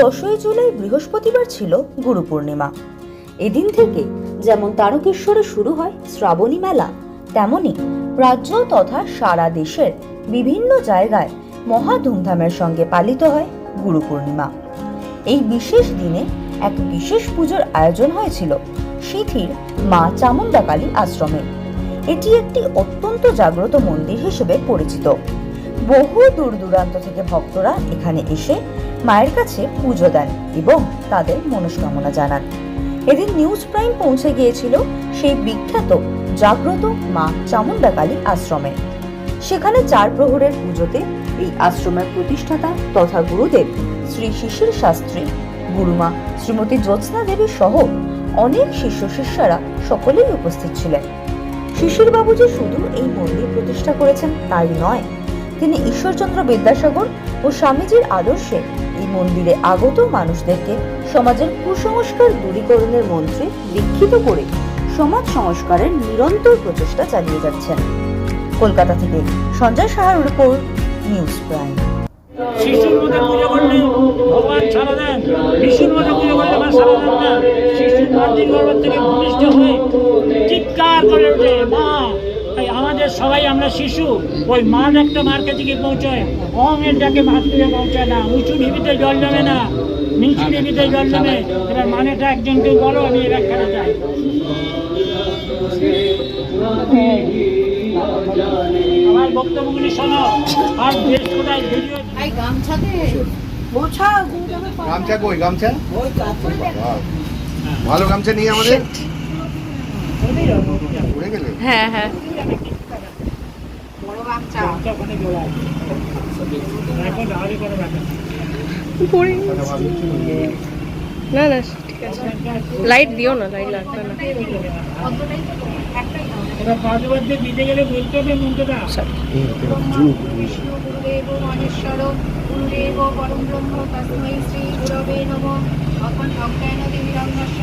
দশই জুলাই বৃহস্পতিবার ছিল গুরু পূর্ণিমা। এদিন থেকে যেমন তারকেশ্বরে শুরু হয় শ্রাবণী মেলা, তেমনি রাজ্য তথা সারা দেশের বিভিন্ন জায়গায় মহা ধুমধামের সঙ্গে পালিত হয় গুরু পূর্ণিমা। এই বিশেষ দিনে এক বিশেষ পুজোর আয়োজন হয়েছিল সিথির মা চামুন্ডাকালী আশ্রমে। এটি একটি অত্যন্ত জাগ্রত মন্দির হিসেবে পরিচিত। বহু দূর দূরান্ত থেকে ভক্তরা এখানে এসে মায়ের কাছে পুজো দেন এবং তাদের মনস্কামনা জানান। এদিন নিউজ প্রাইম পৌঁছে গিয়েছিল সেই বিখ্যাত জাগ্রত মা চামুন্ডাকালী আশ্রমে। সেখানে চার প্রহরের পুজোতে এই আশ্রমের প্রতিষ্ঠাতা তথা গুরুদেব শ্রী শিশির শাস্ত্রী, গুরুমা শ্রীমতী জ্যোৎস্না দেবী সহ অনেক শিষ্য শিষ্যারা সকলেই উপস্থিত ছিলেন। শিশির বাবু যে শুধু এই মন্দির প্রতিষ্ঠা করেছেন তাই নয় তিনি ঈশ্বরচন্দ্র বিদ্যাসাগর ও স্বামীজির আদর্শে এই মন্দিরে আগত মানুষদেরকে সমাজের কুসংস্কার দূরীকরণের মন্ত্রে দীক্ষিত করে সমাজ সংস্কারের নিরন্তর প্রচেষ্টা চালিয়ে যাচ্ছেন। কলকাতা থেকে সঞ্জয় সাহার রিপোর্ট নিউজ প্রাইম শিশুর মধ্যে করলে ভগবান দেন মধ্যে করলে মা দেন না। থেকে ভূমিষ্ঠ হয়ে চিৎকার করে মা তাই আমাদের সবাই আমরা শিশু ওই মা একটা মার কাছে গিয়ে পৌঁছয় অং এর ডাকে মাতৃকে পৌঁছায় না উঁচু ঢিবিতে জল জমে না নিচু ঢিবিতে জল জমে এবার মানেটা একজনকে বলো আমি এ ব্যাখ্যাটা চাই। আমার বক্তব্যগুলি শোনো আর দেশ কোথায় ভিডিও গামছাতে গামছা কই গামছা? ভালো গামছা নিয়ে আমাদের। হ্যাঁ হ্যাঁ না না ঠিক আছে। লাইট দিও না লাইট লাগবে না।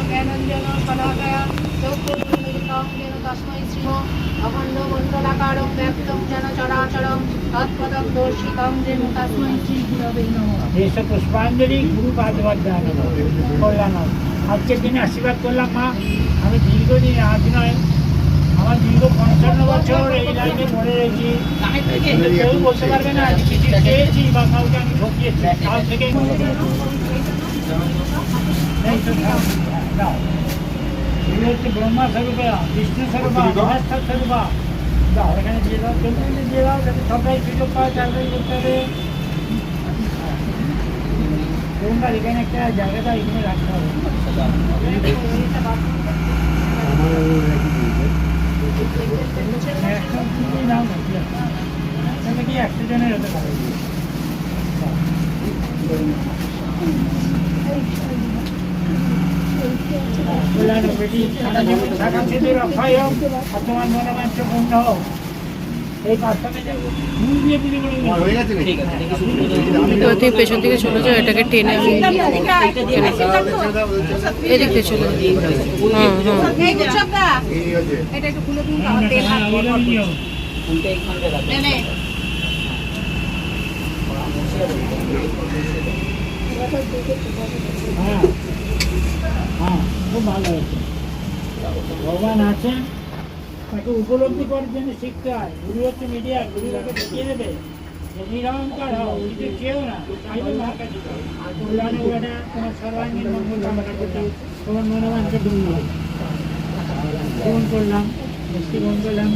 জ্ঞানঞ্জন যেন অখণ্ড মণ্ডলাকারং ব্যক্তং শ্রী গুরবে নম। পুষ্পাঞ্জলি গুরু পাঁচ বছর করলাম আজকের দিনে আশীর্বাদ করলাম মা। আমি দীর্ঘদিন আজ নয় আমার দীর্ঘ পঞ্চান্ন বছর এই লাইনে পড়ে রয়েছি। কেউ বলতে পারবে না খেয়েছি বা কাউকে আমি ঠকিয়েছি। কাল থেকে এই তো থাক, দাও। এগুলো হচ্ছে ব্রহ্মা স্বরূপা বিষ্ণু স্বরূপা মহেশ্বর স্বরূপা দাও এখানে দিয়ে দাও তুমি দিয়ে দাও যাতে সবাই সুযোগ পায় চাকরি করতে পেছন থেকে চলে যাও এটাকে টেনে এদিক চলে হ্যাঁ, ওটা নিও। নে নে হ্যাঁ হ্যাঁ খুব ভালো হয়েছে ভগবান আছেন, তাকে উপলব্ধি করার জন্য শিখতে হয়। গুরু হচ্ছে মিডিয়া গুরু তাকে দেখিয়ে দেবে নিরঙ্কার হও কেউ না আর কল্যাণে তোমার সর্বাঙ্গীন মঙ্গল কামনা করলাম তোমার ফোন করলাম করলাম।